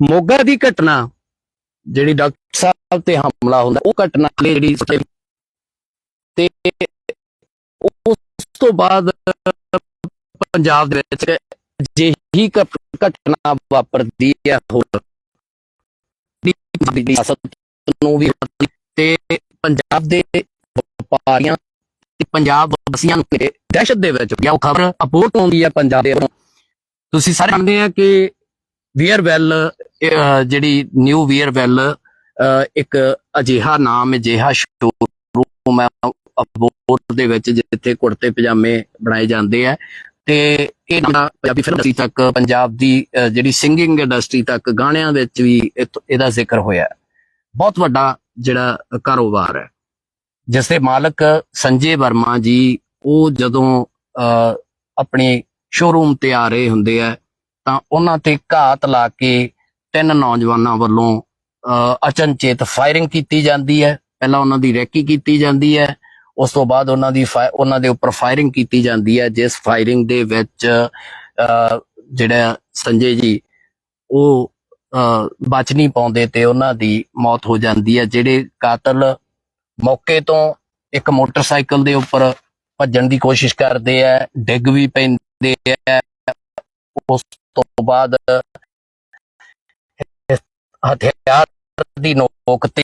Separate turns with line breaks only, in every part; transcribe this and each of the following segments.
ਮੋਗਾ ਦੀ ਘਟਨਾ ਜਿਹੜੀ ਡਾਕਟਰ ਸਾਹਿਬ ਤੇ ਹਮਲਾ ਹੁੰਦਾ, ਉਹ ਘਟਨਾ ਜਿਹੜੀ ਤੇ ਉਸ ਤੋਂ ਬਾਅਦ ਪੰਜਾਬ ਦੇ ਵਿੱਚ ਜਿਹੀ ਘਟਨਾ ਵਾਪਰਦੀ ਹੈ ਹੋਰ। ਦੀ ਸਿਆਸਤ ਨੂੰ ਵੀ ਤੇ ਪੰਜਾਬ ਦੇ ਵਪਾਰੀਆਂ ਤੇ ਪੰਜਾਬ ਵਾਸੀਆਂ ਨੂੰ ਦਹਿਸ਼ਤ ਦੇ ਵਿੱਚ ਗਿਆ। ਉਹ ਖਬਰ ਅਪੋਰਟ ਹੁੰਦੀ ਹੈ ਪੰਜਾਬ ਦੇ ਤੁਸੀਂ ਸਾਰੇ ਜਾਣਦੇ ਆ ਕਿ ਵੀਅਰਵੈਲ ਅਹ, ਜਿਹੜੀ ਨਿਊ ਵੀਅਰਵੈਲ ਅਹ, ਇੱਕ ਅਜਿਹਾ ਨਾਮ ਅਜਿਹਾ ਸ਼ੋਰੂਮ ਹੈ ਅਬੋਰ ਦੇ ਵਿੱਚ ਜਿੱਥੇ ਕੁੜਤੇ ਪਜਾਮੇ ਬਣਾਏ ਜਾਂਦੇ ਆ। ਤੇ ਇਹ ਪੰਜਾਬੀ ਫਿਲਮ ਇੰਡਸਟਰੀ ਤੱਕ ਪੰਜਾਬ ਦੀ ਜਿਹੜੀ ਸਿੰਗਿੰਗ ਇੰਡਸਟਰੀ ਤੱਕ ਗਾਣਿਆਂ ਵਿੱਚ ਵੀ ਇਹ- ਇਹਦਾ ਜ਼ਿਕਰ ਹੋਇਆ ਬਹੁਤ ਵੱਡਾ ਜਿਹੜਾ ਕਾਰੋਬਾਰ ਹੈ। ਜਿਸ ਦੇ ਮਾਲਕ ਸੰਜੇ ਵਰਮਾ ਜੀ ਉਹ ਜਦੋਂ ਅਹ, ਆਪਣੇ ਸ਼ੋਰੂਮ ਤੇ ਆ ਰਹੇ ਹੁੰਦੇ ਆ ਤਾਂ ਉਹਨਾਂ ਤੇ ਘਾਤ ਲਾ ਕੇ ਤਿੰਨ ਨੌਜਵਾਨਾਂ ਵੱਲੋਂ ਅਹ, ਅਚਨਚੇਤ ਫਾਇਰਿੰਗ ਕੀਤੀ ਜਾਂਦੀ ਹੈ। ਪਹਿਲਾਂ ਉਹਨਾਂ ਦੀ ਰੈਕੀ ਕੀਤੀ ਜਾਂਦੀ ਹੈ। ਉਸ ਤੋਂ ਬਾਅਦ ਉਹਨਾਂ ਦੀ ਫਾਇ- ਉਹਨਾਂ ਦੇ ਉੱਪਰ ਫਾਇਰਿੰਗ ਕੀਤੀ ਜਾਂਦੀ ਹੈ ਜਿਸ ਫਾਇਰਿੰਗ ਦੇ ਵਿੱਚ ਜਿਹੜਾ ਸੰਜੇ ਜੀ ਉਹ ਅਹ, ਬਚ ਨਹੀਂ ਪਾਉਂਦੇ ਤੇ ਉਹਨਾਂ ਦੀ ਮੌਤ ਹੋ ਜਾਂਦੀ ਹੈ ਜਿਹੜੇ ਕਾਤਲ ਮੌਕੇ ਤੋਂ ਇੱਕ ਮੋਟਰਸਾਈਕਲ ਦੇ ਉੱਪਰ ਭੱਜਣ ਦੀ ਕੋਸ਼ਿਸ਼ ਕਰਦੇ ਆ ਡਿੱਗ ਵੀ ਪੈਂਦੇ ਆ ਉਸ ਤੋਂ ਬਾਅਦ ਹਥਿਆਰ ਦੀ ਨੋਕ ਤੇ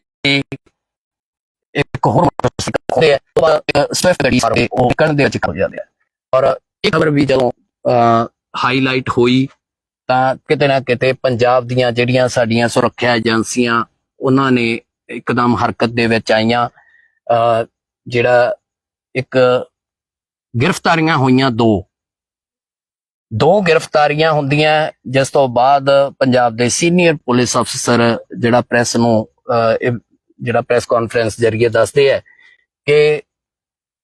ਇੱਕ ਹੋਰ ਮੋਟਰਸਾਈਕਲ ਖੋਦੇ ਸਵਿਫਟ ਗੱਡੀ ਸਾਰੇ ਉਹ ਨਿਕਲਣ ਦੇ ਵਿੱਚ ਹੋ। ਜਾਂਦੇ ਆ ਔਰ ਇਹ ਖਬਰ ਵੀ ਜਦੋਂ ਹਾਈਲਾਈਟ ਹੋਈ, ਤਾਂ ਕਿਤੇ ਨਾ ਕਿਤੇ ਪੰਜਾਬ ਦੀਆਂ ਜਿਹੜੀਆਂ ਸਾਡੀਆਂ ਸੁਰੱਖਿਆ ਏਜੰਸੀਆਂ, ਉਹਨਾਂ ਨੇ ਇੱਕਦਮ ਹਰਕਤ ਦੇ ਵਿੱਚ ਆਈਆਂ। ਅਹ, ਜਿਹੜਾ ਇੱਕ ਗ੍ਰਿਫਤਾਰੀਆਂ ਹੋਈਆਂ ਦੋ। ਦੋ ਗ੍ਰਿਫਤਾਰੀਆਂ ਹੁੰਦੀਆਂ ਜਿਸ ਤੋਂ ਬਾਅਦ ਪੰਜਾਬ ਦੇ ਸੀਨੀਅਰ ਪੁਲਿਸ ਅਫਸਰ ਜਿਹੜਾ ਪ੍ਰੈਸ ਨੂੰ ਅਹ, ਇਹ ਜਿਹੜਾ ਪ੍ਰੈਸ ਕਾਨਫਰੰਸ ਜਰੀਏ ਦੱਸਦੇ ਹੈ ਕਿ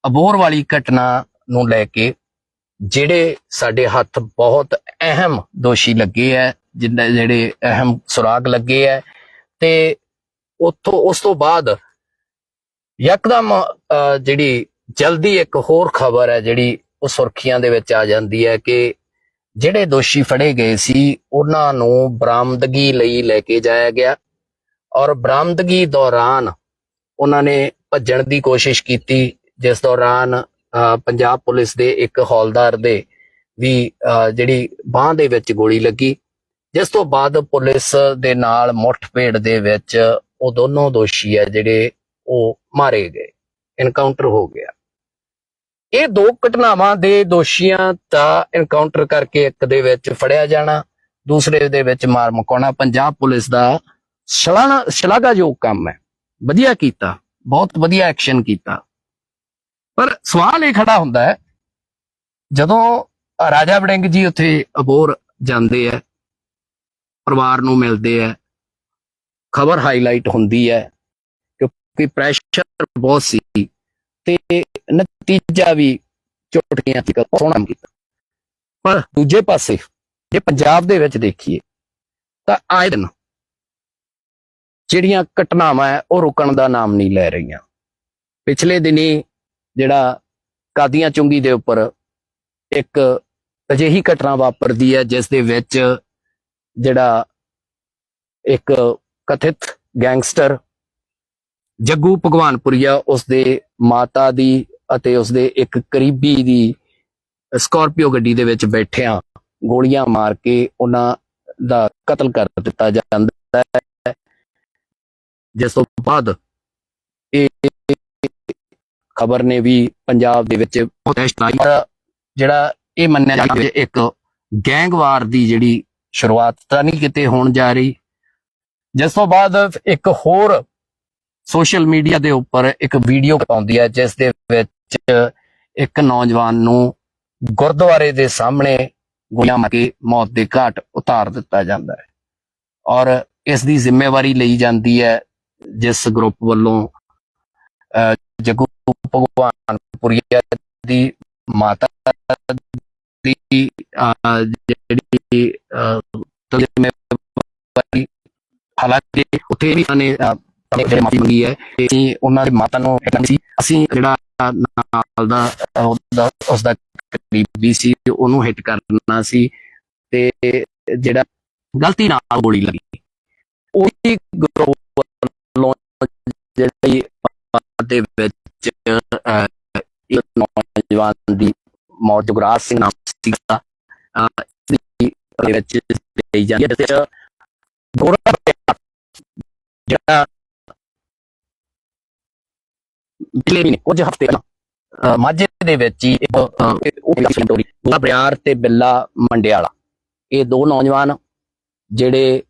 ਅਬੋਰ ਵਾਲੀ ਘਟਨਾ ਨੂੰ ਲੈ ਕੇ ਜਿਹੜੇ ਸਾਡੇ ਹੱਥ ਬਹੁਤ ਅਹਿਮ ਦੋਸ਼ੀ ਲੱਗੇ ਹੈ ਜਿੰਨੇ ਜਿਹੜੇ ਅਹਿਮ ਸੁਰਾਗ ਲੱਗੇ ਹੈ ਤੇ ਉਤੋਂ ਉਸ ਤੋਂ ਬਾਅਦ ਯਕਦਮ ਅਹ, ਜਿਹੜੀ ਜਲਦੀ ਇੱਕ ਹੋਰ ਖਬਰ ਹੈ ਜਿਹੜੀ ਉਹ ਸੁਰਖੀਆਂ ਦੇ ਵਿੱਚ ਆ ਜਾਂਦੀ ਹੈ ਕਿ ਜਿਹੜੇ ਦੋਸ਼ੀ ਫੜੇ ਗਏ ਸੀ ਉਹਨਾਂ ਨੂੰ ਬਰਾਮਦਗੀ ਲਈ ਲੈ ਕੇ ਜਾਇਆ ਗਿਆ ਔਰ ਬਰਾਮਦਗੀ ਦੌਰਾਨ ਉਹਨਾਂ ਨੇ ਭੱਜਣ ਦੀ ਕੋਸ਼ਿਸ਼ ਕੀਤੀ ਜਿਸ ਦੌਰਾਨ ਅਹ, ਪੰਜਾਬ ਪੁਲਿਸ ਦੇ ਇੱਕ ਹੌਲਦਾਰ ਦੇ ਵੀ ਅਹ, ਜਿਹੜੀ ਬਾਹ ਦੇ ਵਿੱਚ ਗੋਲੀ ਲੱਗੀ ਜਿਸ ਤੋਂ ਬਾਅਦ ਪੁਲਿਸ ਦੇ ਨਾਲ ਮੁੱਠਭੇੜ ਦੇ ਵਿੱਚ ਉਹ ਦੋਨੋਂ ਦੋਸ਼ੀ ਹੈ ਜਿਹੜੇ ਉਹ ਮਾਰੇ ਗਏ ਐਨਕਾਊਂਟਰ ਹੋ ਗਿਆ। ਇਹ ਦੋ ਘਟਨਾਵਾਂ ਦੇ ਦੋਸ਼ੀਆਂ ਦਾ ਐਨਕਾਊਂਟਰ ਕਰਕੇ ਇੱਕ ਦੇ ਵਿੱਚ ਫੜਿਆ ਜਾਣਾ, ਦੂਸਰੇ ਦੇ ਵਿੱਚ ਮਾਰ ਮੁਕਾਉਣਾ। ਪੰਜਾਬ ਪੁਲਿਸ ਦਾ ਸ਼ਲਾਘਾਯੋਗ ਕੰਮ ਹੈ। ਵਧੀਆ ਕੀਤਾ, ਬਹੁਤ ਵਧੀਆ ਐਕਸ਼ਨ ਕੀਤਾ। ਪਰ ਸਵਾਲ ਇਹ ਖੜਾ ਹੁੰਦਾ ਹੈ, ਜਦੋਂ ਰਾਜਾ ਵੜਿੰਗ ਜੀ ਉੱਥੇ ਅਬੋਰ ਜਾਂਦੇ ਆ ਪਰਿਵਾਰ ਨੂੰ ਮਿਲਦੇ ਆ ਖਬਰ ਹਾਈਲਾਈਟ ਹੁੰਦੀ ਹੈ, ਕਿਉਂਕਿ ਪ੍ਰੈਸ਼ਰ ਬਹੁਤ ਸੀ, ਤੇ ਨਤੀਜਾ ਵੀ ਚੁਟਕੀਆਂ ਸੀ ਸੋਹਣਾ ਕੀਤਾ। ਪਰ ਦੂਜੇ ਪਾਸੇ ਜੇ ਪੰਜਾਬ ਦੇ ਵਿੱਚ ਦੇਖੀਏ, ਤਾਂ ਆਏ ਦਿਨ ਜਿਹੜੀਆਂ ਘਟਨਾਵਾਂ ਹੈ, ਉਹ ਰੁਕਣ ਦਾ ਨਾਮ ਨਹੀਂ ਲੈ ਰਹੀਆਂ। ਪਿਛਲੇ ਦਿਨੀ ਜਿਹੜਾ ਕਾਦੀਆਂ ਚੁੰਗੀ ਦੇ ਉੱਪਰ ਇੱਕ ਅਜਿਹੀ ਘਟਨਾ ਵਾਪਰਦੀ ਹੈ, ਜਿਸ ਦੇ ਵਿੱਚ ਜਿਹੜਾ ਇੱਕ ਕਥਿਤ ਗੈਂਗਸਟਰ ਜੱਗੂ ਭਗਵਾਨਪੁਰੀਆ ਉਸ ਦੇ ਮਾਤਾ ਦੀ ਅਤੇ ਉਸ ਇੱਕ ਕਰੀਬੀ ਦੀ ਸਕਾਰਪੀਓ ਗੱਡੀ ਦੇ ਵਿੱਚ ਬੈਠਿਆਂ ਗੋਲੀਆਂ ਮਾਰ ਕੇ ਉਹਨਾਂ ਦਾ ਕਤਲ ਕਰ ਦਿੱਤਾ ਜਾਂਦਾ ਹੈ। ਜਿਸ ਤੋਂ ਬਾਅਦ ਇਹ ਖਬਰ ਨੇ ਵੀ ਪੰਜਾਬ ਦੇ ਵਿੱਚ ਜਿਹੜਾ ਇਹ ਮੰਨਿਆ ਜਾਂਦਾ ਹੈ ਇੱਕ ਗੈਂਗਵਾਰ ਦੀ ਜਿਹੜੀ ਸ਼ੁਰੂਆਤ ਤਾਂ ਨਹੀਂ ਕਿਤੇ ਹੋਣ ਜਾ ਰਹੀ। ਜਿਸ ਤੋਂ ਬਾਅਦ ਇੱਕ ਹੋਰ ਸੋਸ਼ਲ ਮੀਡੀਆ ਦੇ ਉੱਪਰ ਇੱਕ ਵੀਡੀਓ ਆਉਂਦੀ ਹੈ, ਜਿਸ ਦੇ ਵਿੱਚ ਇੱਕ ਨੌਜਵਾਨ ਨੂੰ ਗੁਰਦੁਆਰੇ ਦੇ ਸਾਹਮਣੇ ਗੋਲੀਆਂ ਮਾਰ ਕੇ ਮੌਤ ਦੇ ਘਾਟ ਉਤਾਰ ਦਿੱਤਾ ਜਾਂਦਾ ਹੈ ਔਰ ਇਸ ਦੀ ਜ਼ਿੰਮੇਵਾਰੀ ਲਈ ਜਾਂਦੀ ਹੈ ਜਿਸ ਗਰੁੱਪ ਵੱਲੋਂ ਅਹ, ਭਗਵਾਨਪੁਰੀਆ ਦੀ ਮਾਤਾ ਦੀ ਜਿਹੜੀ ਜ਼ਿੰਮੇਵਾਰੀ ਹਾਲਾਂਕਿ ਉੱਥੇ ਵੀ ਉਹਨਾਂ ਨੇ ਜਿਹੜੇ ਮਾਫੀ ਮੰਗੀ ਹੈ। ਤੇ ਉਹਨਾਂ ਦੀ ਮਾਤਾ ਨੂੰ ਹਟਾਉਣੀ ਸੀ ਅਸੀਂ ਜਿਹੜਾ ਨਾਲ ਦਾ ਉਹਦਾ ਉਸ ਦਾ ਕਰੀਬੀ ਸੀ, ਉਹਨੂੰ ਹਿੱਟ ਕਰਨਾ ਸੀ ਤੇ ਜਿਹੜਾ ਗਲਤੀ ਨਾਲ ਗੋਲੀ ਲੱਗੀ। ਉਹੀ ਗਰੋਹ ਜਿਹੜੀ ਦੇ ਵਿੱਚ ਇੱਕ ਨੌਜਵਾਨ ਦੀ ਮੌਤ, ਜੁਗਰਾਜ ਸਿੰਘ ਨਾਮ ਸੀਗਾ ਦੇ ਵਿੱਚ ਲਈ ਜਾਂਦੀ ਹੈ, ਜਿਸ ਗੋਰਾ ਜਿਹੜਾ ਪਿਛਲੇ ਮਹੀਨੇ ਕੁਝ ਹਫ਼ਤੇ ਪਹਿਲਾਂ। ਮਾਝੇ ਦੇ ਵਿੱਚ ਹੀ ਇੱਕ ਉਹ ਸਟੋਰੀ ਬਰਿਆਰ ਤੇ ਬਿੱਲਾ ਮੰਡਿਆਲਾ। ਇਹ ਦੋ ਨੌਜਵਾਨ ਜਿਹੜੇ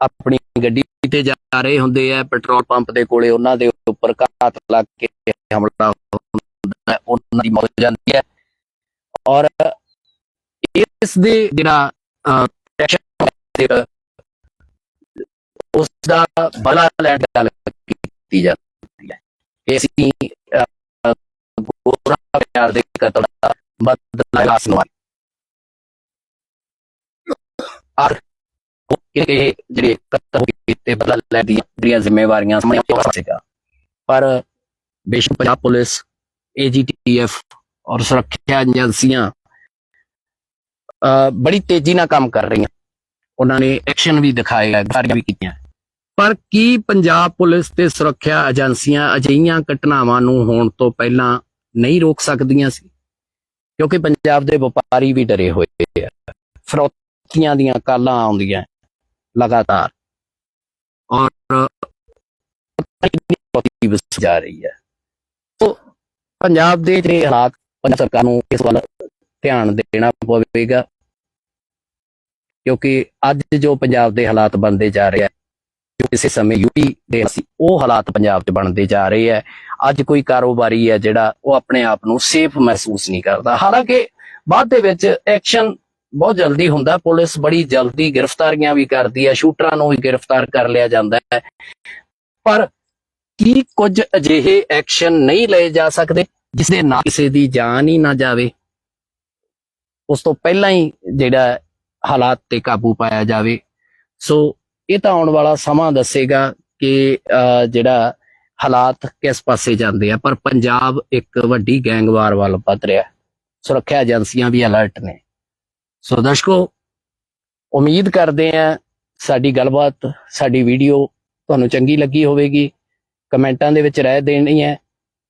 ਆਪਣੀ ਗੱਡੀ ਤੇ ਜਾ ਰਹੇ ਹੁੰਦੇ ਆ ਪੈਟਰੋਲ ਪੰਪ ਦੇ ਕੋਲੇ ਉਹਨਾਂ ਦੇ ਉੱਪਰ ਘਾਤ ਲੱਗ ਕੇ ਹਮਲਾ ਹੁੰਦਾ ਹੈ, ਉਹਨਾਂ ਦੀ ਮੌਤ ਹੋ ਜਾਂਦੀ ਹੈ। ਔਰ ਇਸ ਦੇ ਜਿਹੜਾ ਅਹ, ਉਸ ਦਾ ਬਲਾ ਲੈਣ ਗੱਲ ਕੀਤੀ ਜਾਂਦੀ ਹੈ। ਕਿ ਅਸੀਂ ਦਾ ਬਦਲਾ ਲਾਸ ਇਹ ਜਿਹੜੇ ਕਤਲ ਹੋਏ ਤੇ ਬਦਲਾ ਦੀਆਂ ਜਿਹੜੀਆਂ ਜ਼ਿੰਮੇਵਾਰੀਆਂ ਸਾਹਮਣੇ ਆ ਸੀਗਾ ਪਰ ਬੇਸ਼ੱਕ ਪੰਜਾਬ ਪੁਲਿਸ ਏਜੀਟੀਐਫ ਔਰ ਸੁਰੱਖਿਆ ਏਜੰਸੀਆਂ ਬੜੀ ਤੇਜ਼ੀ ਨਾਲ ਕੰਮ ਕਰ ਰਹੀਆਂ ਉਹਨਾਂ ਨੇ ਐਕਸ਼ਨ ਵੀ ਦਿਖਾਏ ਹੈ ਗਾਰੀਆਂ ਵੀ ਕੀਤੀਆਂ ਪਰ ਕੀ ਪੰਜਾਬ ਪੁਲਿਸ ਤੇ ਸੁਰੱਖਿਆ ਏਜੰਸੀਆਂ ਅਜਿਹੀਆਂ ਘਟਨਾਵਾਂ ਨੂੰ ਹੋਣ ਤੋਂ ਪਹਿਲਾਂ ਨਹੀਂ ਰੋਕ ਸਕਦੀਆਂ ਸੀ ਕਿਉਂਕਿ ਪੰਜਾਬ ਦੇ ਵਪਾਰੀ ਵੀ ਡਰੇ ਹੋਏ ਆ। ਫਰੋਤੀਆਂ ਦੀਆਂ ਕਾਲਾਂ ਆਉਂਦੀਆਂ ਲਗਾਤਾਰ। ਔਰ ਕਿੰਨੀ ਵਸ ਜਾ ਰਹੀ ਹੈ। ਸੋ ਪੰਜਾਬ ਦੇ ਜਿਹੜੇ ਹਾਲਾਤ, ਪੰਜਾਬ ਸਰਕਾਰ ਨੂੰ ਇਸ ਵੱਲ ਧਿਆਨ ਦੇਣਾ ਪਵੇਗਾ। ਕਿਉਂਕਿ ਅੱਜ ਜੋ ਪੰਜਾਬ ਦੇ ਹਾਲਾਤ ਬਣਦੇ ਜਾ ਰਹੇ ਆ ਜੋ ਕਿਸੇ ਸਮੇਂ ਯੂਪੀ ਦੇ ਸੀ ਉਹ ਹਾਲਾਤ ਪੰਜਾਬ 'ਚ ਬਣਦੇ ਜਾ ਰਹੇ ਹੈ। ਅੱਜ ਕੋਈ ਕਾਰੋਬਾਰੀ ਹੈ ਜਿਹੜਾ ਉਹ ਆਪਣੇ ਆਪ ਨੂੰ ਸੇਫ ਮਹਿਸੂਸ ਨਹੀਂ ਕਰਦਾ। ਹਾਲਾਂਕਿ ਬਾਅਦ ਦੇ ਵਿੱਚ ਐਕਸ਼ਨ ਬਹੁਤ ਜਲਦੀ ਹੁੰਦਾ। ਪੁਲਿਸ ਬੜੀ ਜਲਦੀ ਗ੍ਰਿਫਤਾਰੀਆਂ ਵੀ ਕਰਦੀ ਹੈ। ਸ਼ੂਟਰਾਂ ਨੂੰ ਵੀ ਗ੍ਰਿਫਤਾਰ ਕਰ ਲਿਆ ਜਾਂਦਾ ਹੈ। ਪਰ ਕੀ ਕੁਝ ਅਜਿਹੇ ਐਕਸ਼ਨ ਨਹੀਂ ਲਏ ਜਾ ਸਕਦੇ ਜਿਸ ਦੇ ਨਾਲ ਕਿਸੇ ਦੀ ਜਾਨ ਹੀ ਨਾ ਜਾਵੇ? ਉਸ ਤੋਂ ਪਹਿਲਾਂ ਹੀ ਜਿਹੜਾ ਹਾਲਾਤ ਤੇ ਕਾਬੂ ਪਾਇਆ ਜਾਵੇ। ਸੋ ਇਹ ਤਾਂ ਆਉਣ ਵਾਲਾ ਸਮਾਂ ਦੱਸੇਗਾ ਕਿ ਜਿਹੜਾ ਹਾਲਾਤ ਕਿਸ ਪਾਸੇ ਜਾਂਦੇ ਆ, ਪਰ ਪੰਜਾਬ ਇੱਕ ਵੱਡੀ ਗੈਂਗਵਾਰ ਵੱਲ ਵੱਧ ਰਿਹਾ ਸੁਰੱਖਿਆ ਏਜੰਸੀਆਂ ਵੀ ਅਲਰਟ ਨੇ। ਸੋ ਦਰਸ਼ਕੋ, ਉਮੀਦ ਕਰਦੇ ਆ ਸਾਡੀ ਗੱਲਬਾਤ, ਸਾਡੀ ਵੀਡੀਓ ਤੁਹਾਨੂੰ ਚੰਗੀ ਲੱਗੀ ਹੋਵੇਗੀ। ਕਮੈਂਟਾਂ ਦੇ ਵਿੱਚ ਰਹਿ ਦੇਣੀ ਹੈ।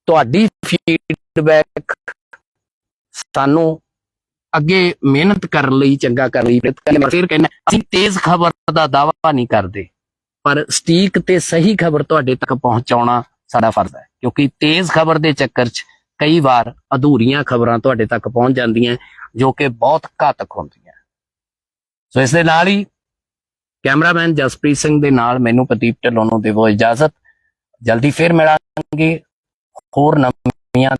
ਤੁਹਾਡੀ ਫੀਡਬੈਕ ਸਾਨੂੰ ਅੱਗੇ ਮਿਹਨਤ ਕਰਨ ਲਈ, ਚੰਗਾ ਕਰਨ ਲਈ ਫਿਰ ਕਹਿੰਦਾ, ਅਸੀਂ ਤੇਜ਼ ਖਬਰ ਦਾ ਦਾਅਵਾ ਨਹੀਂ ਕਰਦੇ। ਪਰ ਸਟੀਕ ਤੇ ਸਹੀ ਖਬਰ ਤੁਹਾਡੇ ਤੱਕ ਪਹੁੰਚਾਉਣਾ ਸਾਡਾ ਫਰਜ਼ ਹੈ। ਕਿਉਂਕਿ ਤੇਜ਼ ਖਬਰ ਦੇ ਚੱਕਰ 'ਚ ਕਈ ਵਾਰ ਅਧੂਰੀਆਂ ਖਬਰਾਂ ਤੁਹਾਡੇ ਤੱਕ ਪਹੁੰਚ ਜਾਂਦੀਆਂ, ਜੋ ਕਿ ਬਹੁਤ ਘਾਤਕ ਹੁੰਦੀਆਂ। ਸੋ ਇਸ ਦੇ ਨਾਲ ਹੀ ਕੈਮਰਾਮੈਨ ਜਸਪ੍ਰੀਤ ਸਿੰਘ ਦੇ ਨਾਲ ਮੈਨੂੰ ਪ੍ਰਦੀਪ ਢਿੱਲੋਂ ਨੂੰ ਦੇਵੋ ਇਜਾਜ਼ਤ। ਜਲਦੀ ਫਿਰ ਮਿਲਾਂਗੇ। ਹੋਰ ਨਵੀਆਂ